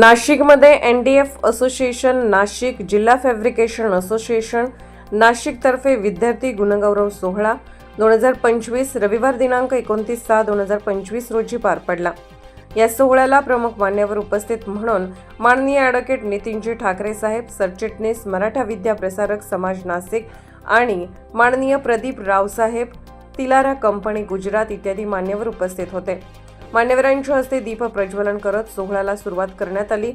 नाशिकमध्ये N D F association Nashik जिल्हा fabrication association नाशिकतर्फे विद्यार्थी गुणगौरव सोहळा दोन हजार पंचवीस रविवार दिनांक एकोणतीस सहा दोन हजार पंचवीस रोजी पार पडला. या सोहळ्याला प्रमुख मान्यवर उपस्थित म्हणून माननीय ॲडव्होकेट नितीनजी ठाकरे साहेब सरचिटणीस मराठा विद्या प्रसारक समाज नाशिक आणि माननीय प्रदीप रावसाहेब तिलारा कंपनी गुजरात इत्यादी मान्यवर उपस्थित होते. मान्यवरांच्या हस्ते दीप प्रज्वलन करत सोहळ्याला सुरुवात करण्यात आली.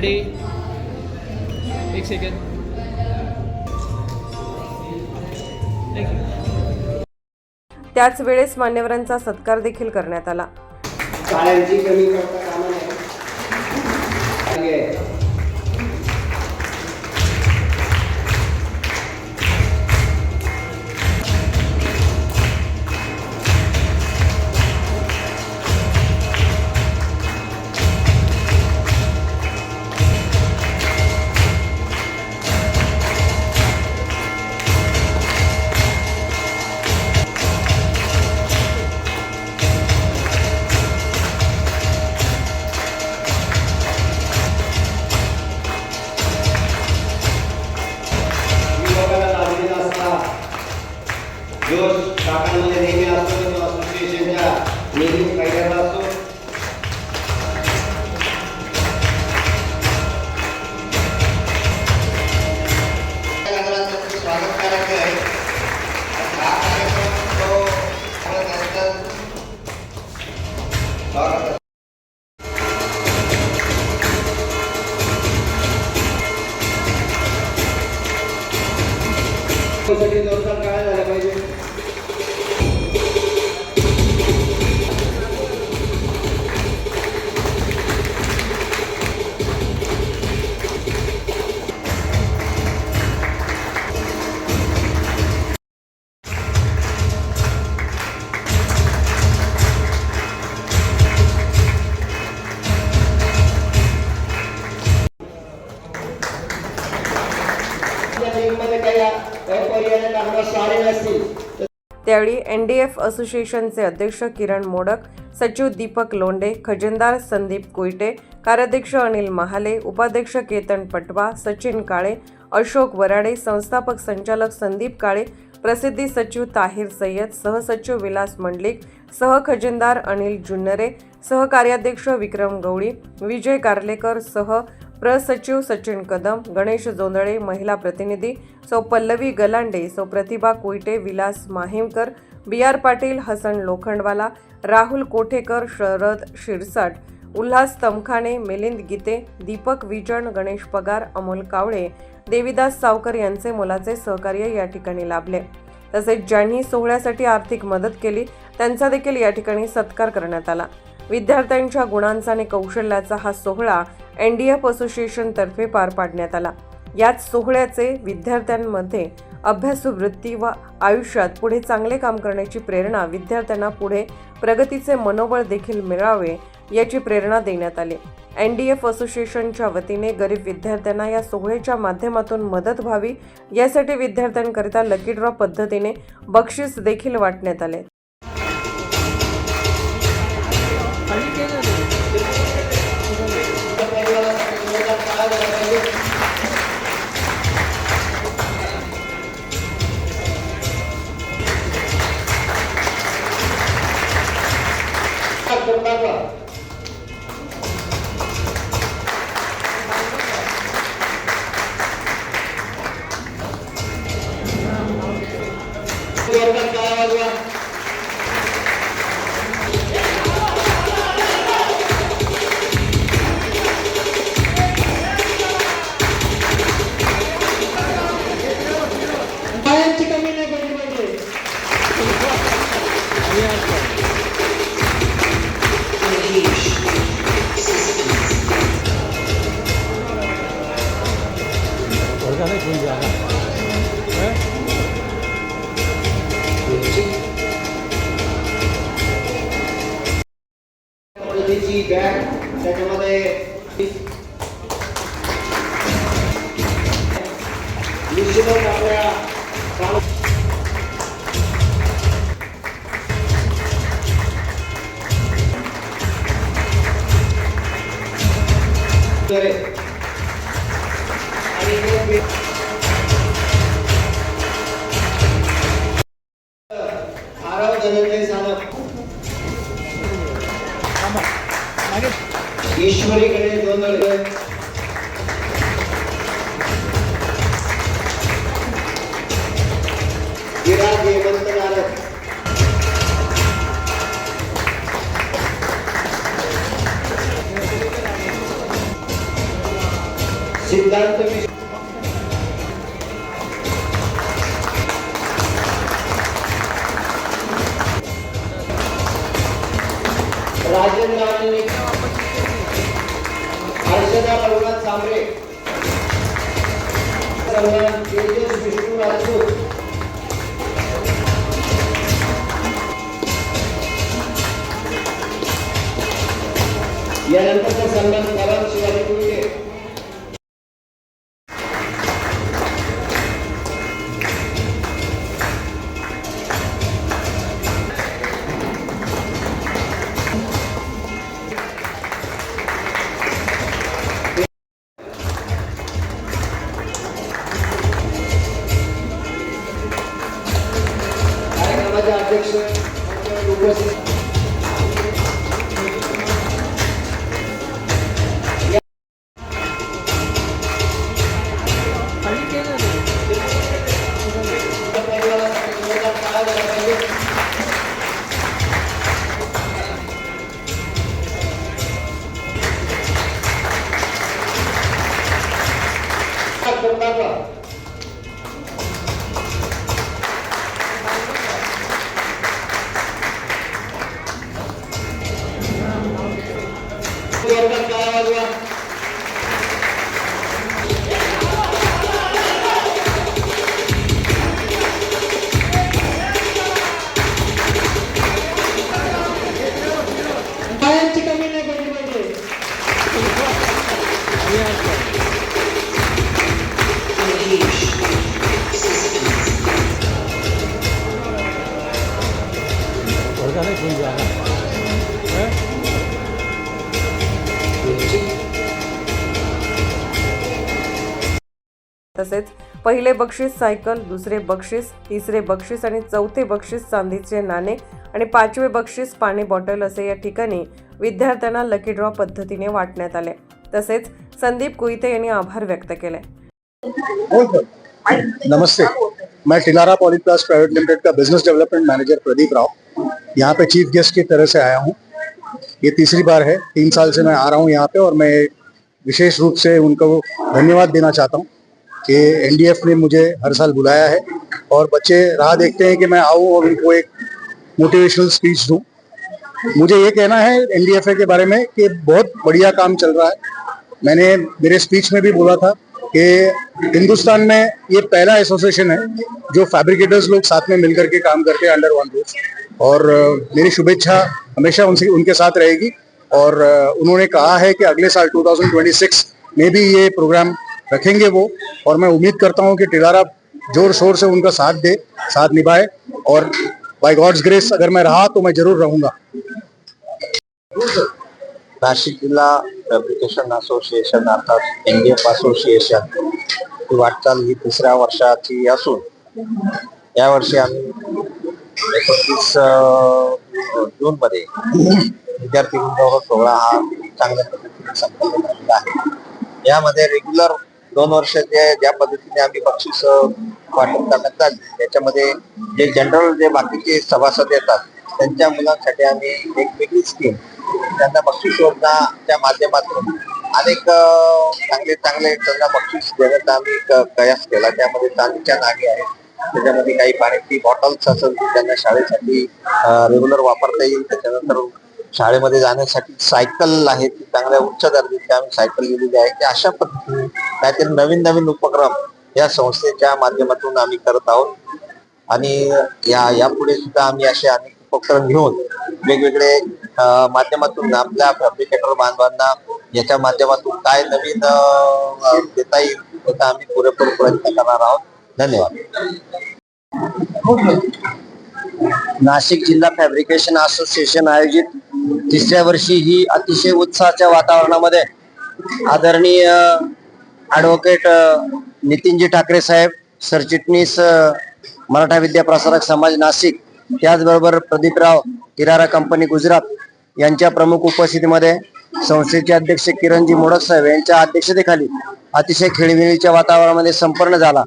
रेडी एक सेकंड त्याच वेळेस मान्यवरांचा सत्कार देखील करण्यात आला. कमी जोश काकांमध्ये नेहमी असतो तो असोसिएशनच्या नेहमी कायद्याला त्यावेळी एन डी एफ असोसिएशनचे अध्यक्ष किरण मोडक सचिव दीपक लोंडे खजिनदार संदीप कुयटे कार्याध्यक्ष अनिल महाले उपाध्यक्ष केतन पटवा सचिन काळे अशोक वराडे संस्थापक संचालक संदीप काळे प्रसिद्धी सचिव ताहिर सय्यद सहसचिव विलास मंडलिक सहखजिनदार अनिल जुन्नरे सहकार्याध्यक्ष विक्रम गवळी विजय कार्लेकर सह प्रसचिव सचिन कदम गणेश जोंधळे महिला प्रतिनिधी सौ पल्लवी गलांडे सौ प्रतिभा कुईटे विलास माहिमकर बी आर पाटील हसन लोखंडवाला राहुल कोठेकर शरद शिरसाट उल्हास तमखाने मिलिंद गीते दीपक विजण गणेश पगार अमोल कावळे देवीदास सावकर यांचे मोलाचे सहकार्य या ठिकाणी लाभले. तसेच ज्यांनी सोहळ्यासाठी आर्थिक मदत केली त्यांचा देखील या ठिकाणी सत्कार करण्यात आला. विद्यार्थ्यांच्या गुणांचा आणि कौशल्याचा हा सोहळा एन डी एफ असोसिएशनतर्फे पार पाडण्यात आला. याच सोहळ्याचे विद्यार्थ्यांमध्ये अभ्यासू वृत्ती व आयुष्यात पुढे चांगले काम करण्याची प्रेरणा विद्यार्थ्यांना पुढे प्रगतीचे मनोबळ देखील मिळावे याची प्रेरणा देण्यात आली. एन डी एफ असोसिएशनच्या वतीने गरीब विद्यार्थ्यांना या सोहळ्याच्या माध्यमातून मदत व्हावी यासाठी विद्यार्थ्यांकरिता लकी ड्रॉ पद्धतीने बक्षीस देखील वाटण्यात आले. Vai lá. पद्धतीची बॅग त्याच्यामध्ये निश्चितच आपल्या काम- ईश्वरीकडे गोंधळकडे सिद्धांत राजेंद्र आनंद रघुनाथ सांबरे तेजस विष्णू राजपूत यानंतरचा सन्मान कलाम शिवाजी कुलके कार्यक्रमाचे अध्यक्ष उपस्थित जोरदार ইনশাআল্লাহ Organic Rewind. पहिले बक्षीस सायकल दुसरे बक्षीस तिसरे बक्षीस आणि चौथे बक्षीस चांदीचे नाणे आणि पाचवे बक्षीस पाणी बॉटल असे या ठिकाणी विद्यार्थ्यांना लकी ड्रॉ पद्धतीने वाटण्यात आले. तसेच संदीप कुईते यांनी आभार व्यक्त केले. हो, हो. नमस्ते. मैं टिलारा पॉलीप्लास प्राइवेट लिमिटेड का business development manager Pradeep Rao. यहाँ पे चीफ गेस्ट की तरह से आया हूँ। ये तीसरी बार है। तीन साल से मैं आ रहा हूँ यहाँ पे और मैं विशेष रूप से उनको धन्यवाद देना चाहता हूँ। कि एनडीएफ ने मुझे हर साल बुलाया है और बच्चे राह देखते हैं कि मैं आऊँ और उनको एक मोटिवेशनल स्पीच दूँ। मुझे ये कहना है एनडीएफए के बारे में कि बहुत बढ़िया काम चल रहा है। मैंने, मेरे स्पीच में भी बोला था कि हिंदुस्तान में ये पहला एसोसिएशन है जो फैब्रिकेटर्स लोग साथ में मिलकर के काम करते हैं अंडर वन रूफ और मेरी शुभेच्छा हमेशा उनसे, उनके साथ रहेगी। और उन्होंने कहा है कि अगले साल 2026 में भी ये प्रोग्राम रखेंगे वो। और मैं उम्मीद करता हूँ कि टिलारा ज़ोर शोर से उनका साथ दे, साथ निभाए और बाय गॉड्स ग्रेस अगर मैं रहा तो मैं ज़रूर रहूँगा। नाशिक जिल्हा फॅब्रिकेशन असोसिएशन अर्थात एनडीएफ असोसिएशन ही वाटचाल ही तिसऱ्या वर्षाची असून यावर्षी आम्ही एकोणतीस जून मध्ये विद्यार्थी गौरव सोहळा हा चांगल्या पद्धतीने संपन्न झालेला आहे. यामध्ये रेग्युलर दोन वर्ष जे ज्या पद्धतीने आम्ही बक्षीस वाटप करण्यात आली त्याच्यामध्ये जे जनरल जे बाकीचे सभासद येतात त्यांच्या मुलांसाठी आम्ही एक वेगळी स्कीम त्यांना बक्षीस योजनाच्या माध्यमातून अनेक चांगले चांगले त्यांना बक्षीस देण्याचा आम्ही क- केला. त्यामध्ये चांदीच्या नागे आहेत. त्याच्यामध्ये काही पाण्याची बॉटल्स असेल त्यांना शाळेसाठी रेग्युलर वापरता येईल. त्याच्यानंतर शाळेमध्ये जाण्यासाठी सायकल आहे ती चांगल्या उच्च दर्जाची आम्ही सायकल दिलेली आहे. की अशा पद्धतीने काहीतरी नवीन नवीन उपक्रम या संस्थेच्या माध्यमातून आम्ही करत आहोत. आणि या यापुढे सुद्धा आम्ही असे अनेक उपक्रम घेऊन वेगवेगळे माध्यमातून आपल्या फॅब्रिकेटर बांधवांना याच्या माध्यमातून काय नवीन देता येईल त्याचा आम्ही पुरेपूर प्रयत्न करणार आहोत. धन्यवाद. नाशिक जिल्हा फॅब्रिकेशन असोसिएशन आयोजित तिसऱ्या वर्षी ही अतिशय उत्साहाच्या वातावरणामध्ये आदरणीय ॲडव्होकेट नितीनजी ठाकरे साहेब सरचिटणीस मराठा विद्या प्रसारक समाज नाशिक त्याचबरोबर प्रदीपराव किरारा कंपनी गुजरात यांच्या प्रमुख उपस्थितीमध्ये संस्थेचे अध्यक्ष किरणजी मोडक साहेब यांच्या अध्यक्षतेखाली अतिशय खेळीमेळीच्या वातावरणामध्ये संपन्न झाला.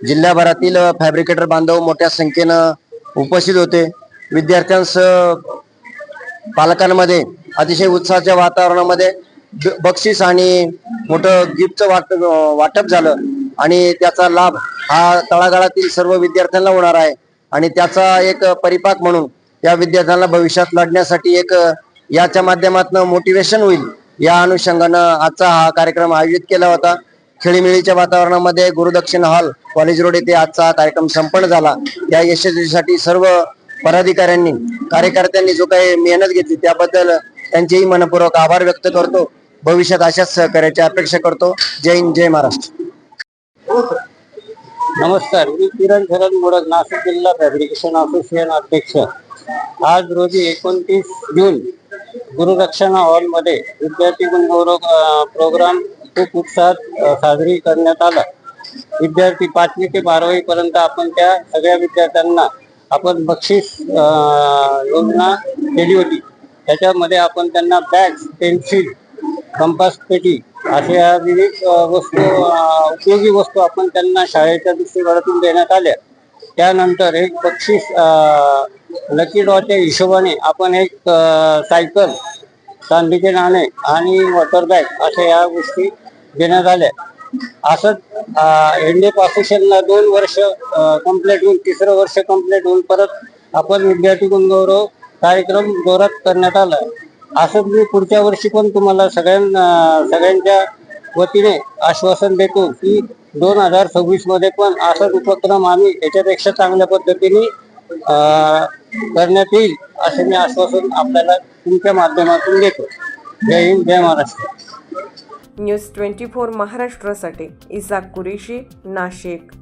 जिल्ह्याभरातील फॅब्रिकेटर बांधव मोठ्या संख्येनं उपस्थित होते. विद्यार्थ्यांसह पालकांमध्ये अतिशय उत्साहाच्या वातावरणामध्ये बक्षीस आणि मोठं गिफ्टचं वाट वाटप झालं. आणि त्याचा लाभ हा तळागाळातील सर्व विद्यार्थ्यांना होणार आहे. आणि त्याचा एक परिपाक म्हणून त्या विद्यार्थ्यांना भविष्यात लढण्यासाठी एक याच्या माध्यमातून मोटिवेशन होईल. या अनुषंगानं आजचा हा कार्यक्रम आयोजित केला होता. खेळीमेळीच्या वातावरणामध्ये गुरुदक्षिण हॉल कॉलेज रोड येथे आजचा कार्यक्रम संपन्न झाला. या यशस्वीसाठी सर्व पदाधिकाऱ्यांनी कार्यकर्त्यांनी जो काही मेहनत घेतली त्याबद्दल त्यांचेही मनपूर्वक आभार व्यक्त करतो. भविष्यात अशाच सहकार्याची अपेक्षा करतो. जय हिंद जय महाराष्ट्र. नमस्कार. मी किरण धरण मोडक नाशिक जिल्हा फॅब्रिकेशन असोसिएशन अध्यक्ष. आज रोजी एकोणतीस जून गुरुरक्षणा हॉलमध्ये विद्यार्थी गुणगौरव प्रोग्राम खूप उत्साहात साजरी करण्यात आला. विद्यार्थी पाचवी ते बारावी पर्यंत आपण त्या सगळ्या विद्यार्थ्यांना आपण बक्षीस योजना केली होती. त्याच्यामध्ये आपण त्यांना बॅग्स पेन्सिल कंपास पेटी अशा विविध वस्तू उपयोगी वस्तू आपण त्यांना शाळेच्या दृष्टिकोनातून देण्यात आल्या. त्यानंतर एक बक्षीस लकी डॉच्या हिशोबाने आपण एक सायकल चांदीचे नाणे आणि वॉटर बॅग अशा या गोष्टी देण्यात आल्या. असंच एनडीए असोसिएशनला दोन वर्ष कंप्लीट होऊन तिसरं वर्ष कंप्लीट होऊन परत आपण विद्यार्थी गुणगौरव कार्यक्रम जोरात करण्यात आला असंच मी पुढच्या वर्षी पण तुम्हाला सगळ्यांना सगळ्यांच्या वतीने आश्वासन देतो की दोन हजार सव्वीसमध्ये पण असाच उपक्रम आम्ही याच्यापेक्षा चांगल्या पद्धतीने करण्यात येईल असे मी आश्वासन आपल्याला तुमच्या माध्यमातून देतो. Jai Hind Jai Maharashtra. News twenty four महाराष्ट्रासाठी इसाक कुरेशी नाशिक.